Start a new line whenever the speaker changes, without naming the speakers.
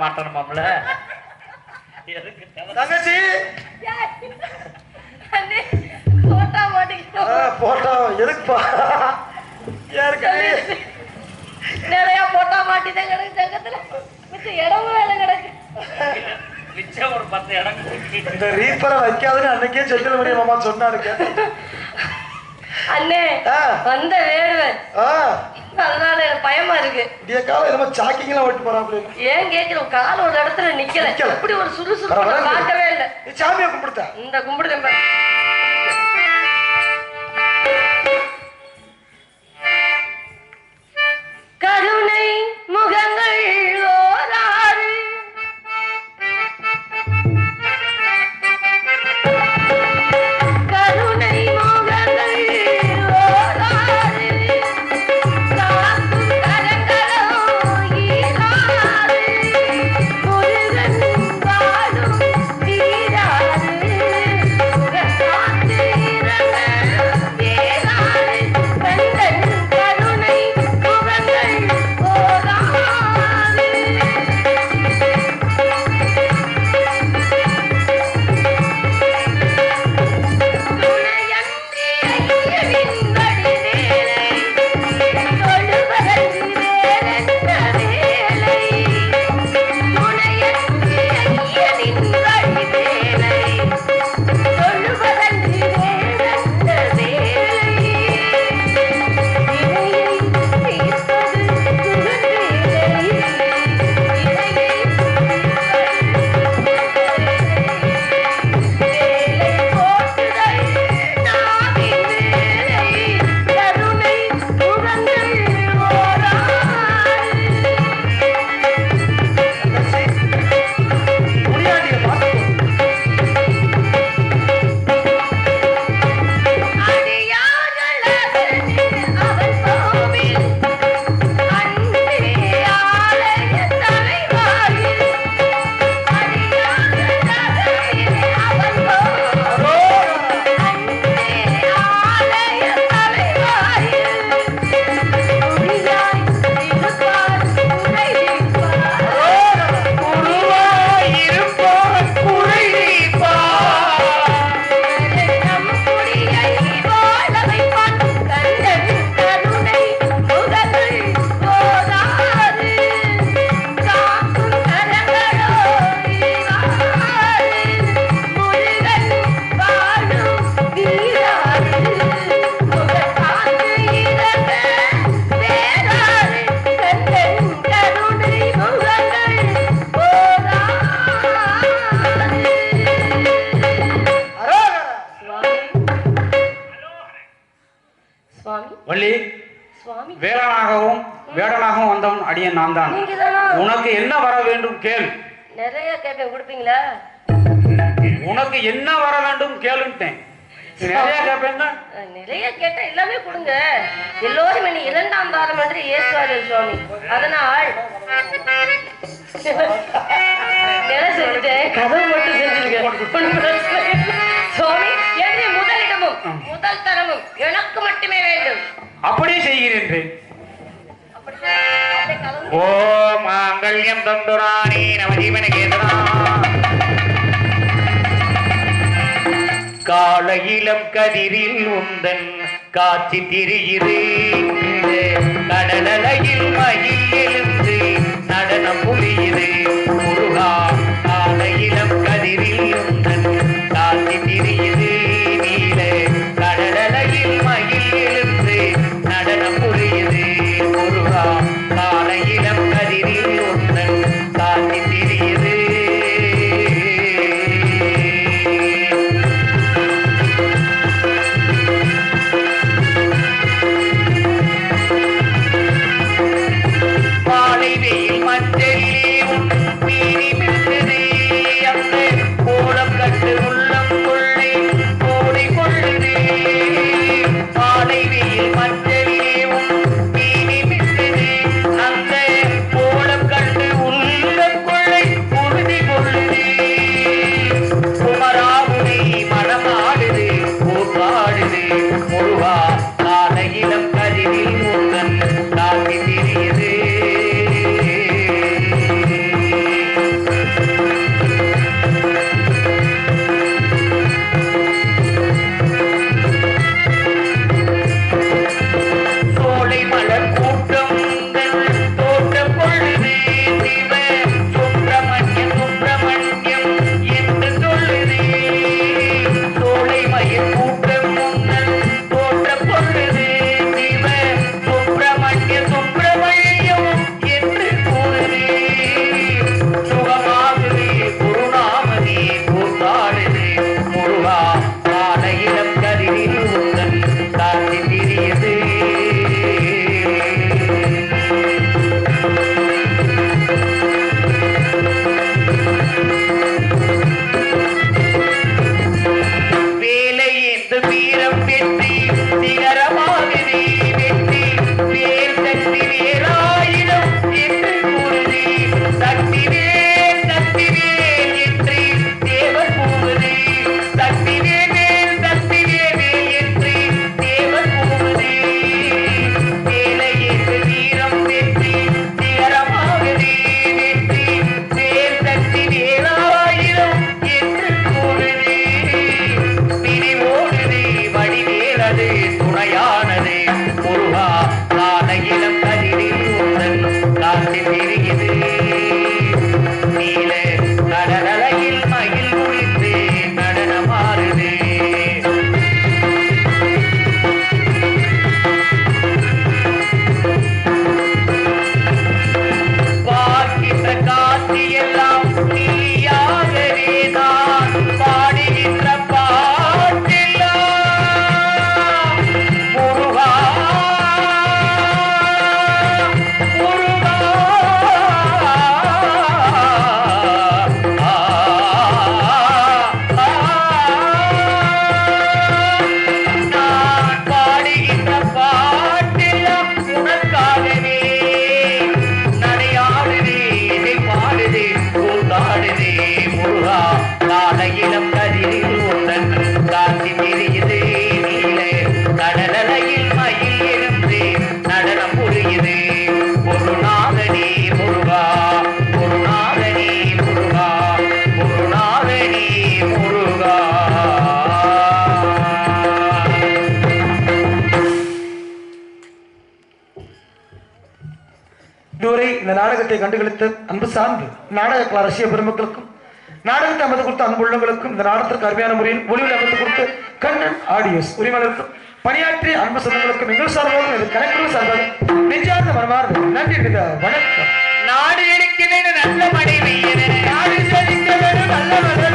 மாட்டணுமாம்ல?
தங்கச்சி!
அண்ணே, போட்டா
எதுக்குப்பா? யாருக்கா
நிறைய போட்டா மாட்டிதான் கிடக்கு சங்கத்துல மிச்சம் இடமும் வேலை கிடக்கு.
மிச்சம் ஒரு பத்து இடம்.
இந்த ரீப்பரை வைக்காதுன்னு அன்னைக்கே செந்தில் மணி மாமா சொன்னாருங்க
அண்ணே
ஆ.
வந்த வேடுவன் அதனால பயமா இருக்கு.
இடிய காலம் என்னமோ சாக்கிங்லாம் ஓட்டு போறாப்ல.
ஏன் கேக்குறோம் கால் ஒரு இடத்துல நிக்கல. இப்படி ஒரு சுறுசுறுப்பு பார்க்கவே இல்லை.
நீ சாமியை கும்பிடுத்த
இந்த கும்பிடுதேன்
அடியன் நான் தான் உனக்கு என்ன வர வேண்டும் கேள்.
நிறைய கேட்பேன் கொடுப்பீங்களா?
உனக்கு என்ன வர வேண்டும் கேளுன்ட்டேன். நிறைய
அஹ், நிறைய கேட்டா எல்லாமே கொடுங்க. எல்லோரும் இனி இரண்டாம் தாரம் என்று சுவாமி. அதனால் கதை மட்டும் செஞ்சிருக்கேன் பிரச்சனை இல்லை. சுவாமி என்னுடைய முதலிடமும் முதல் தரமும் எனக்கு மட்டுமே வேண்டும்.
அப்படியே செய்கிறேன்.
ஓ மாங்கல்யம் தொண்டுராணி நவஜீவன கேதனா காலையிலம் கதிரில் உந்தன் காட்சி திரியுது கடலலையில் மயில்
baby. நாடகத்தை கண்டுகளித்த அன்பு சார்ந்து நாடக ரசிக பெருமக்களுக்கும் நாடகத்தை அமைத்து கொடுத்த அன்புள்ளங்களுக்கும் இந்த நாடகத்திற்கு அருமையான முறையில் ஒளிவில் அமைத்து கொடுத்து கண்ணன் ஆடியோஸ் உரிமையாளருக்கும் பணியாற்றிய அன்பு சொந்தங்களுக்கும் எங்கள் சார்பாகவும் இது கணக்கில் சார்பாக நெஞ்சார்ந்த மனமார்ந்த நன்றி வணக்கம்.
நாடு இருக்கிறேன் நல்ல மனைவி நாடு நல்ல